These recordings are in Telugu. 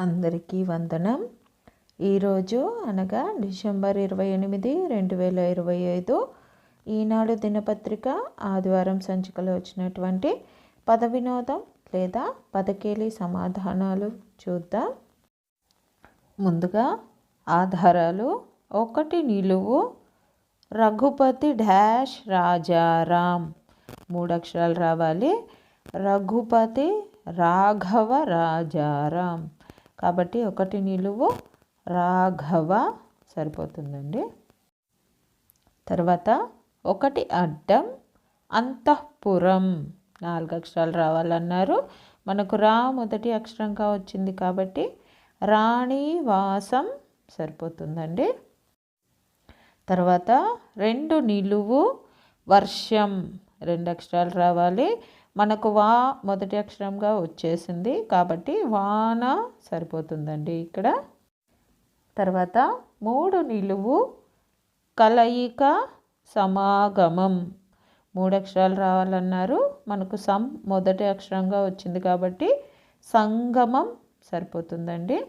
అందరికీ వందనం. ఈరోజు అనగా డిసెంబర్ ఇరవై ఎనిమిది రెండు వేల ఇరవై ఐదు ఈనాడు దినపత్రిక ఆదివారం సంచికలో వచ్చినటువంటి పద వినోదం లేదా పదకేలి సమాధానాలు చూద్దాం. ముందుగా ఆధారాలు. ఒకటి నిలువు. రఘుపతి డాష్ రాజారాం. మూడు అక్షరాలు రావాలి. రఘుపతి రాఘవ రాజారాం. కాబట్టి ఒకటి నిలువు రాఘవ సరిపోతుందండి. తర్వాత ఒకటి అడ్డం అంతఃపురం. నాలుగు అక్షరాలు రావాలన్నారు. మనకు రా మొదటి అక్షరంగా వచ్చింది కాబట్టి రాణివాసం సరిపోతుందండి. తర్వాత రెండు నిలువు వర్షం రెండు అక్షరాలు రావాలి. మనకు వా మొదటి అక్షరంగా వచ్చేసింది కాబట్టి వాన సరిపోతుందండి ఇక్కడ. తర్వాత మూడు నిలువు కలయిక సమాగమం. మూడు అక్షరాలు రావాలన్నారు. మనకు సం మొదటి అక్షరంగా వచ్చింది కాబట్టి సంగమం సరిపోతుందండి.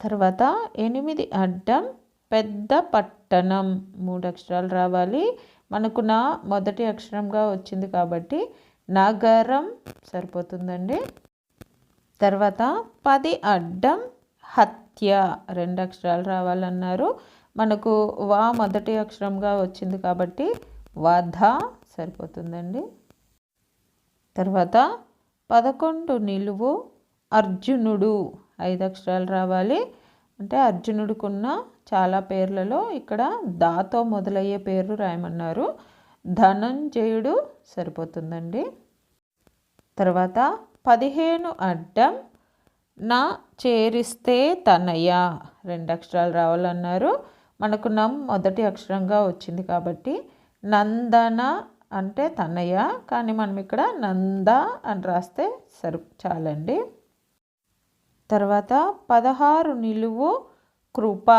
తర్వాత ఎనిమిది అడ్డం పెద్ద పట్టణం. మూడు అక్షరాలు రావాలి. మనకు నా మొదటి అక్షరంగా వచ్చింది కాబట్టి నగరం సరిపోతుందండి. తర్వాత పది అడ్డం హత్య రెండు అక్షరాలు రావాలన్నారు. మనకు వా మొదటి అక్షరంగా వచ్చింది కాబట్టి వధ సరిపోతుందండి. తర్వాత పదకొండు నిలువు అర్జునుడు ఐదు అక్షరాలు రావాలి. అంటే అర్జునుడికున్న చాలా పేర్లలో ఇక్కడ దాతో మొదలయ్యే పేర్లు రాయమన్నారు. ధనంజయుడు సరిపోతుందండి. తర్వాత పదిహేను అడ్డం నా చేరిస్తే తనయ. రెండు అక్షరాలు రావాలన్నారు. మనకు నమ్ మొదటి అక్షరంగా వచ్చింది కాబట్టి నందన అంటే తనయ. కానీ మనం ఇక్కడ నంద అని రాస్తే సరి చాలండి. తర్వాత పదహారు నిలువు కృప.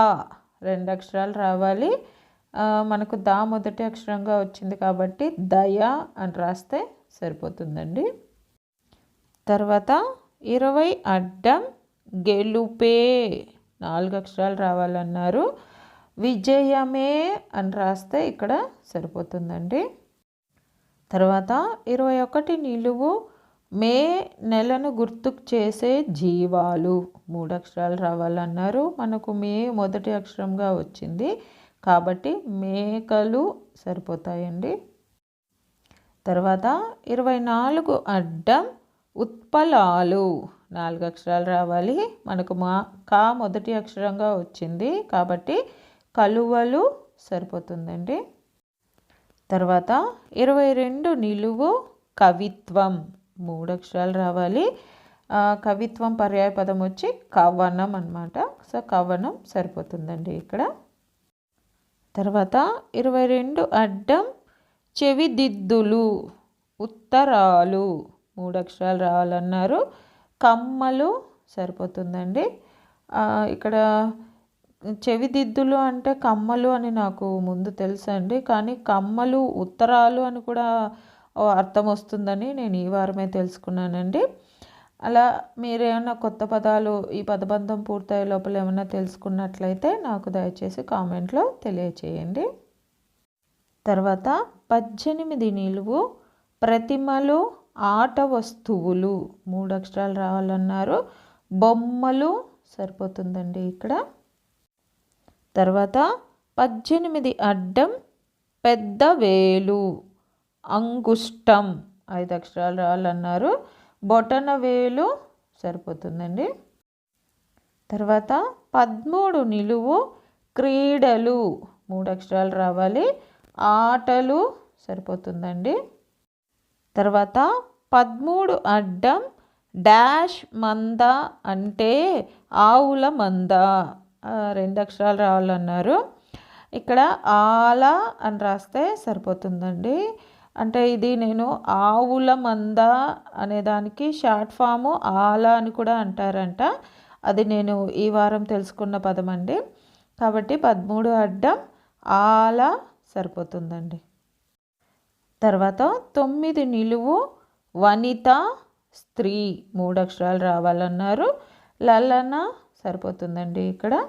రెండు అక్షరాలు రావాలి. మనకు దా మొదటి అక్షరంగా వచ్చింది కాబట్టి దయ అని రాస్తే సరిపోతుందండి. తర్వాత ఇరవై అడ్డం గెలుపే నాలుగు అక్షరాలు రావాలన్నారు. విజయమే అని రాస్తే ఇక్కడ సరిపోతుందండి. తర్వాత ఇరవై ఒకటి నిలువు మే నెలను గుర్తుకు చేసే జీవాలు మూడు అక్షరాలు రావాలన్నారు. మనకు మే మొదటి అక్షరంగా వచ్చింది. కాబట్టి మేకలు సరిపోతాయండి. తర్వాత ఇరవై నాలుగు అడ్డం ఉత్పలాలు. నాలుగు అక్షరాలు రావాలి. మనకు మా కా మొదటి అక్షరంగా వచ్చింది కాబట్టి కలువలు సరిపోతుందండి. తర్వాత ఇరవై రెండు నిలువు కవిత్వం. మూడు అక్షరాలు రావాలి. కవిత్వం పర్యాయపదం వచ్చి కవనం అనమాట సో కవనం సరిపోతుందండి ఇక్కడ. తర్వాత ఇరవై రెండు అడ్డం చెవిదిద్దులు ఉత్తరాలు మూడు అక్షరాలు రావాలన్నారు. కమ్మలు సరిపోతుందండి. ఇక్కడ చెవిదిద్దులు అంటే కమ్మలు అని నాకు ముందు తెలుసండి. కానీ కమ్మలు ఉత్తరాలు అని కూడా అర్థం వస్తుందని నేను ఈ వారమే తెలుసుకున్నానండి. అలా మీరు ఏమైనా కొత్త పదాలు ఈ పదబంధం పూర్తయ్యే లోపల ఏమైనా తెలుసుకున్నట్లయితే నాకు దయచేసి కామెంట్లో తెలియచేయండి. తర్వాత పద్దెనిమిది నిలువు ప్రతిమలు ఆట వస్తువులు. మూడు అక్షరాలు రావాలన్నారు. బొమ్మలు సరిపోతుందండి ఇక్కడ. తర్వాత పద్దెనిమిది అడ్డం పెద్ద వేలు అంగుష్టం. ఐదు అక్షరాలు రావాలన్నారు. బొటన వేలు సరిపోతుందండి. తర్వాత పదమూడు నిలువు క్రీడలు మూడు అక్షరాలు రావాలి. ఆటలు సరిపోతుందండి. తర్వాత పదమూడు అడ్డం డాష్ మంద అంటే ఆవుల మంద. రెండు అక్షరాలు రావాలన్నారు. ఇక్కడ ఆల అని రాస్తే సరిపోతుందండి. అంటే ఇది నేను ఆవుల మంద అనే దానికి షార్ట్ ఫాము ఆల అని కూడా అంటారంట. అది నేను ఈ వారం తెలుసుకున్న పదం అండి కాబట్టి పదమూడు అడ్డం ఆల సరిపోతుందండి. తర్వాత తొమ్మిది నిలువు వనిత స్త్రీ మూడు అక్షరాలు రావాలన్నారు. లలన సరిపోతుందండి ఇక్కడ.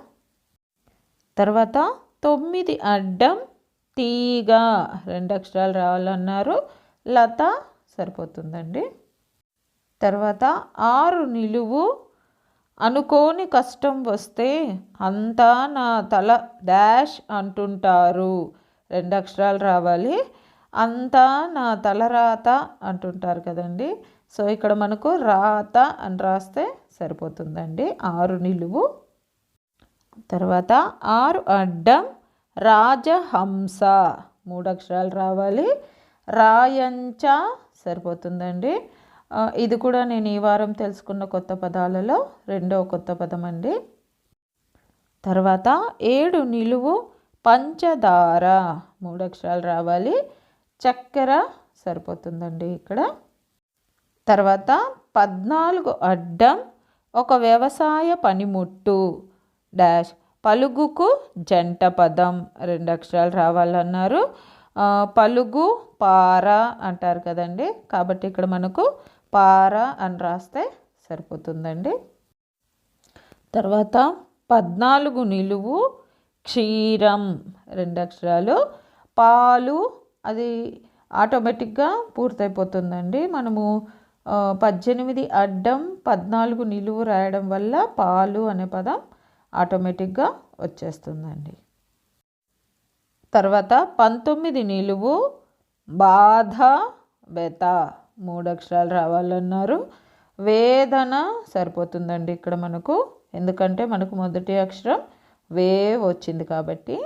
తర్వాత తొమ్మిది అడ్డం తీగ రెండు అక్షరాలు రావాలన్నారు. లత సరిపోతుందండి. తర్వాత ఆరు నిలువు. అనుకోని కష్టం వస్తే అంతా నా తల డాష్ అంటుంటారు. రెండు అక్షరాలు రావాలి. అంతా నా తల రాత అంటుంటారు కదండి. సో ఇక్కడ మనకు రాత అని రాస్తే సరిపోతుందండి. ఆరు నిలువు. తర్వాత ఆరు అడ్డం. రాజహంస. మూడు అక్షరాలు రావాలి. రాయంచ సరిపోతుందండి. ఇది కూడా నేను ఈ వారం తెలుసుకున్న కొత్త పదాలలో రెండో కొత్త పదం అండి. తర్వాత ఏడు నిలువు పంచదార. మూడు అక్షరాలు రావాలి. చక్కెర సరిపోతుందండి ఇక్కడ. తర్వాత పద్నాలుగు అడ్డం ఒక వ్యవసాయ పనిముట్టు. డాష్ పలుగుకు జంట పదం. రెండు అక్షరాలు రావాలన్నారు. పలుగు పార అంటారు కదండి. కాబట్టి ఇక్కడ మనకు పార అని రాస్తే సరిపోతుందండి. తర్వాత పద్నాలుగు నిలువు క్షీరం. రెండు అక్షరాలు. పాలు అది ఆటోమేటిక్గా పూర్తయిపోతుందండి. మనము పద్దెనిమిది అడ్డం పద్నాలుగు నిలువు రాయడం వల్ల పాలు అనే పదం ఆటోమేటిక్గా వచ్చేస్తుందండి. తర్వాత పంతొమ్మిది నిలువు బాధ బెత మూడు అక్షరాలు రావాలన్నారు. వేదన సరిపోతుందండి ఇక్కడ మనకు. ఎందుకంటే మనకు మొదటి అక్షరం వే వచ్చింది కాబట్టి.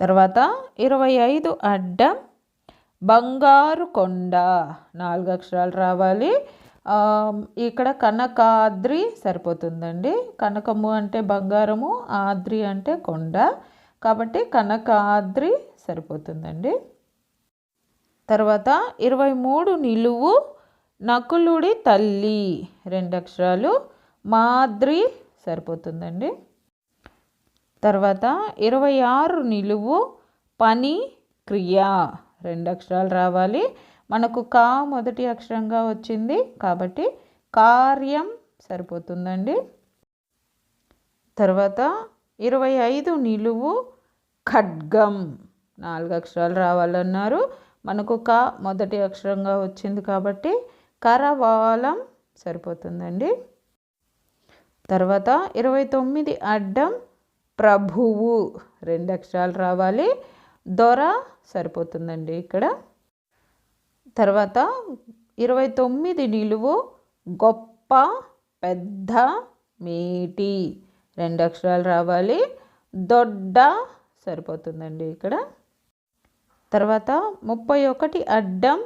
తర్వాత ఇరవై ఐదు అడ్డం బంగారు కొండ నాలుగు అక్షరాలు రావాలి. ఇక్కడ కనకాద్రి సరిపోతుందండి. కనకము అంటే బంగారము ఆద్రి అంటే కొండ. కాబట్టి కనకాద్రి సరిపోతుందండి. తర్వాత ఇరవై మూడు నిలువు నకులుడి తల్లి రెండు అక్షరాలు మాద్రి సరిపోతుందండి. తర్వాత ఇరవై ఆరు నిలువు పని క్రియ రెండు అక్షరాలు రావాలి. మనకు కా మొదటి అక్షరంగా వచ్చింది కాబట్టి కార్యం సరిపోతుందండి. తర్వాత ఇరవై ఐదు నిలువు ఖడ్గం నాలుగు అక్షరాలు రావాలన్నారు. మనకు క మొదటి అక్షరంగా వచ్చింది కాబట్టి కరవాలం సరిపోతుందండి. తర్వాత ఇరవై తొమ్మిది అడ్డం ప్రభువు రెండు అక్షరాలు రావాలి. దొర సరిపోతుందండి ఇక్కడ. తర్వాత ఇరవై తొమ్మిది నిలువు గొప్ప పెద్ద మేటి. రెండు అక్షరాలు రావాలి. దొడ్డ సరిపోతుందండి ఇక్కడ. తర్వాత ముప్పై ఒకటి అడ్డం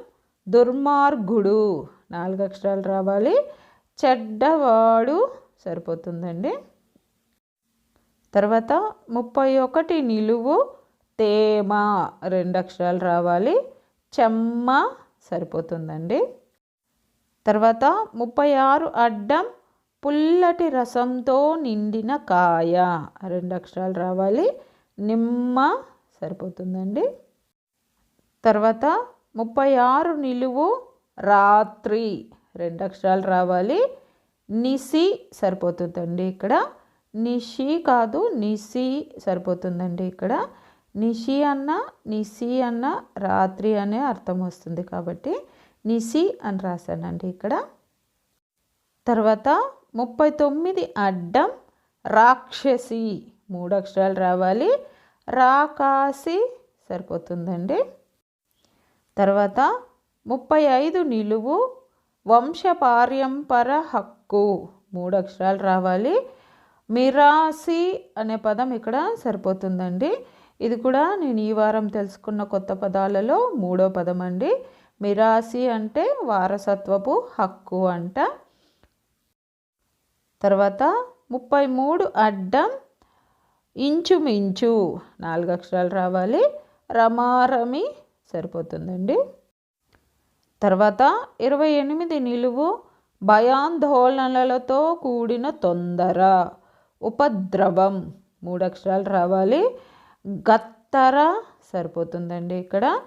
దుర్మార్గుడు. నాలుగు అక్షరాలు రావాలి. చెడ్డవాడు సరిపోతుందండి. తర్వాత ముప్పై ఒకటి నిలువు తేమ. రెండు అక్షరాలు రావాలి. చెమ్మ సరిపోతుందండి. తర్వాత ముప్పై ఆరు అడ్డం పుల్లటి రసంతో నిండిన కాయ. రెండు అక్షరాలు రావాలి. నిమ్మ సరిపోతుందండి. తర్వాత ముప్పై ఆరు నిలువు రాత్రి. రెండు అక్షరాలు రావాలి. నిసి సరిపోతుందండి ఇక్కడ. నిషి కాదు నిసి సరిపోతుందండి ఇక్కడ. నిషి అన్న నిసి అన్న రాత్రి అనే అర్థం వస్తుంది కాబట్టి నిసి అని రాశానండి ఇక్కడ. తర్వాత ముప్పై తొమ్మిది అడ్డం రాక్షసి మూడు అక్షరాలు రావాలి. రాకాసి సరిపోతుందండి. తర్వాత ముప్పై ఐదు నిలువు వంశపార్యంపర హక్కు మూడు అక్షరాలు రావాలి. మిరాసి అనే పదం ఇక్కడ సరిపోతుందండి. ఇది కూడా నేను ఈ వారం తెలుసుకున్న కొత్త పదాలలో మూడో పదం అండి. మిరాసి అంటే వారసత్వపు హక్కు అంట. తర్వాత ముప్పై మూడు అడ్డం ఇంచుమించు నాలుగు అక్షరాలు రావాలి. రమారమి సరిపోతుందండి. తర్వాత ఇరవై ఎనిమిది నిలువు భయాందోళనలతో కూడిన తొందర. ఉపద్రవం మూడు అక్షరాలు రావాలి. గత్తర? సరిపోతుందండి ఇక్కడ.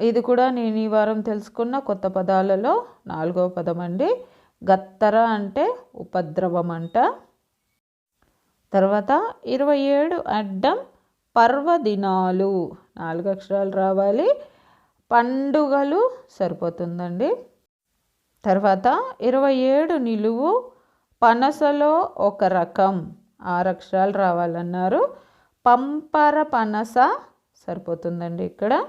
ఇది కూడా నేను ఈ వారం తెలుసుకున్న కొత్త పదాలలో నాలుగవ పదం అండి గత్తర అంటే ఉపద్రవం అంట తర్వాత ఇరవై ఏడు అడ్డం పర్వదినాలు. నాలుగు అక్షరాలు రావాలి. పండుగలు సరిపోతుందండి. తర్వాత ఇరవై ఏడు నిలువు పనసలో ఒక రకం. ఆరు అక్షరాలు రావాలన్నారు. పంపర పనస సరిపోతుందండి ఇక్కడ.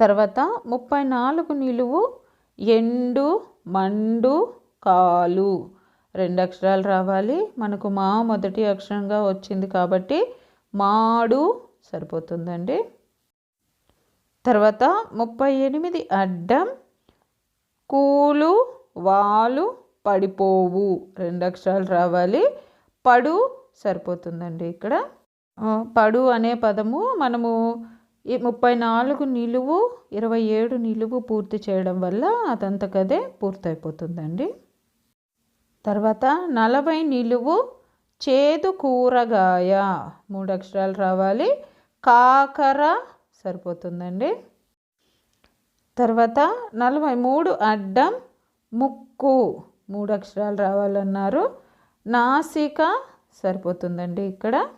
తర్వాత ముప్పై నాలుగు నిలువు ఎండు మండు కాలు. రెండు అక్షరాలు రావాలి. మనకు మా మొదటి అక్షరంగా వచ్చింది కాబట్టి మాడు సరిపోతుందండి. తర్వాత ముప్పై ఎనిమిది అడ్డం కూలు వాలు పడిపోవు. రెండు అక్షరాలు రావాలి. పడు సరిపోతుందండి ఇక్కడ. పడు అనే పదము మనము ఈ ముప్పై నాలుగు నిలువు ఇరవై ఏడు నిలువు పూర్తి చేయడం వల్ల అదంతకదే పూర్తయిపోతుందండి. తర్వాత నలభై నిలువు చేదు కూరగాయ మూడు అక్షరాలు రావాలి. కాకర సరిపోతుందండి. తర్వాత నలభై మూడు అడ్డం ముక్కు మూడు అక్షరాలు రావాలన్నారు. నాసిక సరిపోతుందండి ఇక్కడ.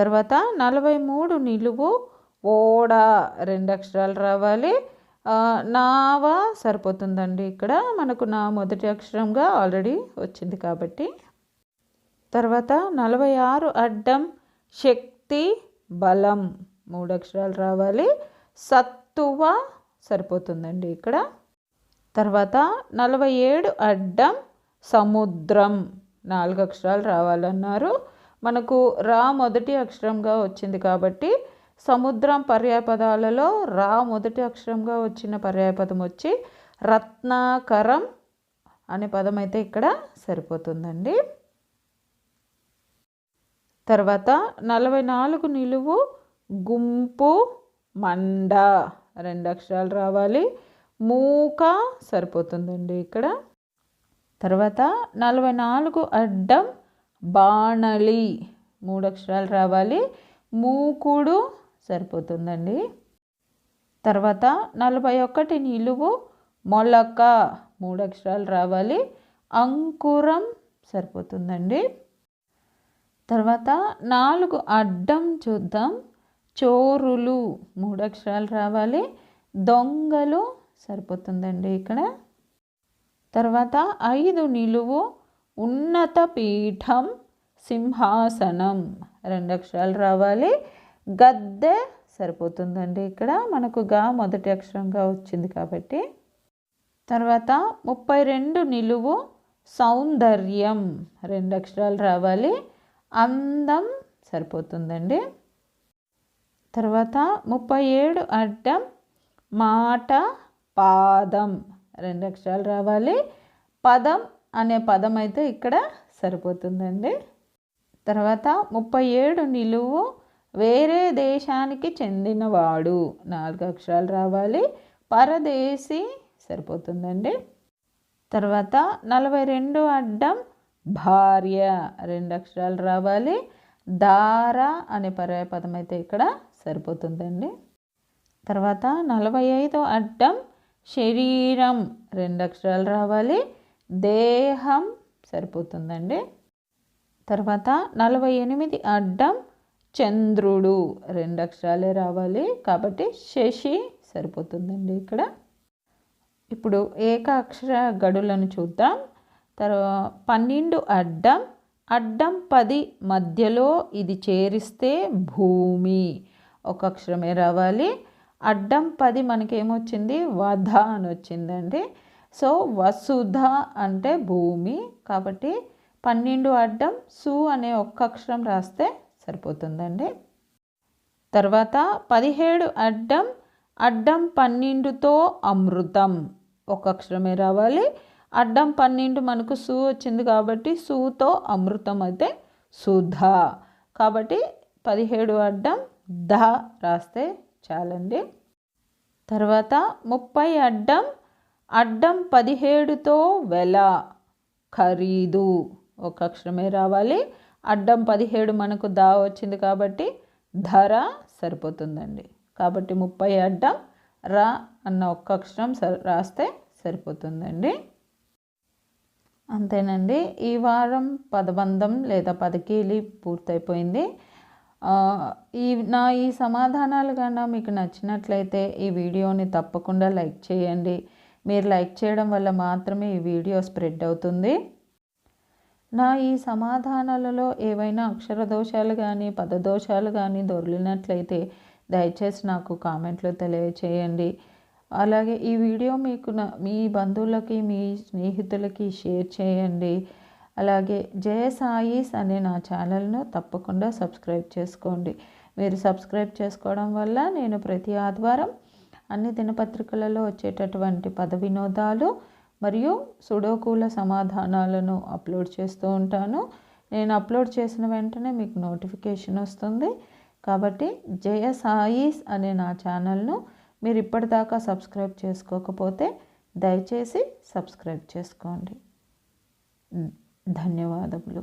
తర్వాత నలభై మూడు నిలువు ఓడ రెండు అక్షరాలు రావాలి. నావా సరిపోతుందండి ఇక్కడ. మనకు నా మొదటి అక్షరంగా ఆల్రెడీ వచ్చింది కాబట్టి. తర్వాత నలభై ఆరు అడ్డం శక్తి బలం మూడు అక్షరాలు రావాలి. సత్తువ సరిపోతుందండి ఇక్కడ. తర్వాత నలభై ఏడు అడ్డం సముద్రం నాలుగు అక్షరాలు రావాలన్నారు. మనకు రా మొదటి అక్షరంగా వచ్చింది కాబట్టి సముద్రం పర్యాపదాలలో రా మొదటి అక్షరంగా వచ్చిన పర్యాయపదం వచ్చి రత్నాకరం అనే పదం అయితే ఇక్కడ సరిపోతుందండి. తర్వాత నలభై నాలుగు నిలువు గుంపు మండ రెండు అక్షరాలు రావాలి. మూక సరిపోతుందండి ఇక్కడ. తర్వాత నలభై నాలుగు అడ్డం బాణలి. మూడు అక్షరాలు రావాలి. మూకుడు సరిపోతుందండి. తర్వాత నలభై ఒకటి నిలువు మొలక. మూడు అక్షరాలు రావాలి. అంకురం సరిపోతుందండి. తర్వాత నాలుగు అడ్డం చూద్దాం. చోరులు. మూడు అక్షరాలు రావాలి. దొంగలు సరిపోతుందండి ఇక్కడ. తర్వాత ఐదు నిలువు ఉన్నత పీఠం సింహాసనం. రెండు అక్షరాలు రావాలి. గద్దె సరిపోతుందండి ఇక్కడ. మనకు గా మొదటి అక్షరంగా వచ్చింది కాబట్టి. తర్వాత ముప్పై రెండు నిలువు సౌందర్యం. రెండు అక్షరాలు రావాలి. అందం సరిపోతుందండి. తర్వాత ముప్పై ఏడు అడ్డం మాట పాదం. రెండు అక్షరాలు రావాలి. పదం అనే పదం అయితే ఇక్కడ సరిపోతుందండి. తర్వాత ముప్పై ఏడు నిలువు వేరే దేశానికి చెందినవాడు. నాలుగు అక్షరాలు రావాలి. పరదేశీ సరిపోతుందండి. తర్వాత నలభై రెండు అడ్డం భార్య రెండు అక్షరాలు రావాలి. దార అనే పర్యాయ పదం అయితే ఇక్కడ సరిపోతుందండి. తర్వాత నలభై ఐదు అడ్డం శరీరం రెండు అక్షరాలు రావాలి. దేహం సరిపోతుందండి. తర్వాత నలభై ఎనిమిది అడ్డం చంద్రుడు రెండు అక్షరాలే రావాలి కాబట్టి శశి సరిపోతుందండి ఇక్కడ. ఇప్పుడు ఏకాక్షర గడులను చూద్దాం. తర్వాత పన్నెండు అడ్డం అడ్డం పది మధ్యలో ఇది చేరిస్తే భూమి ఒక అక్షరమే రావాలి. అడ్డం పది మనకేమొచ్చింది? వధ అని వచ్చిందండి సో వసుధ అంటే భూమి కాబట్టి పన్నెండు అడ్డం సు అనే ఒక్క అక్షరం రాస్తే సరిపోతుందండి. తర్వాత పదిహేడు అడ్డం అడ్డం పన్నెండుతో అమృతం ఒక అక్షరమే రావాలి. అడ్డం పన్నెండు మనకు సు వచ్చింది కాబట్టి సుతో అమృతం అయితే సుధ. కాబట్టి పదిహేడు అడ్డం ధ రాస్తే చాలండి. తర్వాత ముప్పై అడ్డం అడ్డం పదిహేడుతో వెల. ఖరీదు. ఒక అక్షరమే రావాలి. అడ్డం పదిహేడు మనకు దా వచ్చింది కాబట్టి ధర సరిపోతుందండి. కాబట్టి ముప్పై అడ్డం రా అన్న ఒక్క అక్షరం రాస్తే సరిపోతుందండి. అంతేనండి. ఈ వారం పదబంధం లేదా పదకీలి పూర్తయిపోయింది. ఈ నా ఈ సమాధానాలు కన్నా మీకు నచ్చినట్లయితే ఈ వీడియోని తప్పకుండా లైక్ చేయండి. మీరు లైక్ చేయడం వల్ల మాత్రమే ఈ వీడియో స్ప్రెడ్ అవుతుంది. నా ఈ సమాధానాలలో ఏవైనా అక్షర దోషాలు కానీ పదదోషాలు కానీ దొరికినట్లయితే దయచేసి నాకు కామెంట్లో తెలియచేయండి. అలాగే ఈ వీడియో మీకు నా మీ బంధువులకి మీ స్నేహితులకి షేర్ చేయండి. అలాగే జయ సాయిస్ అనే నా ఛానల్ను తప్పకుండా సబ్స్క్రైబ్ చేసుకోండి. మీరు సబ్స్క్రైబ్ చేసుకోవడం వల్ల నేను ప్రతి ఆదివారం అన్ని దినపత్రికలలో వచ్చేటటువంటి పద వినోదాలు మరియు సుడోకూల సమాధానాలను అప్లోడ్ చేస్తూ ఉంటాను. నేను అప్లోడ్ చేసిన వెంటనే మీకు నోటిఫికేషన్ వస్తుంది. కాబట్టి జయ సాయిస్ అనే నా ఛానల్ను మీరు ఇప్పటిదాకా సబ్స్క్రైబ్ చేసుకోకపోతే దయచేసి సబ్స్క్రైబ్ చేసుకోండి. ధన్యవాదములు.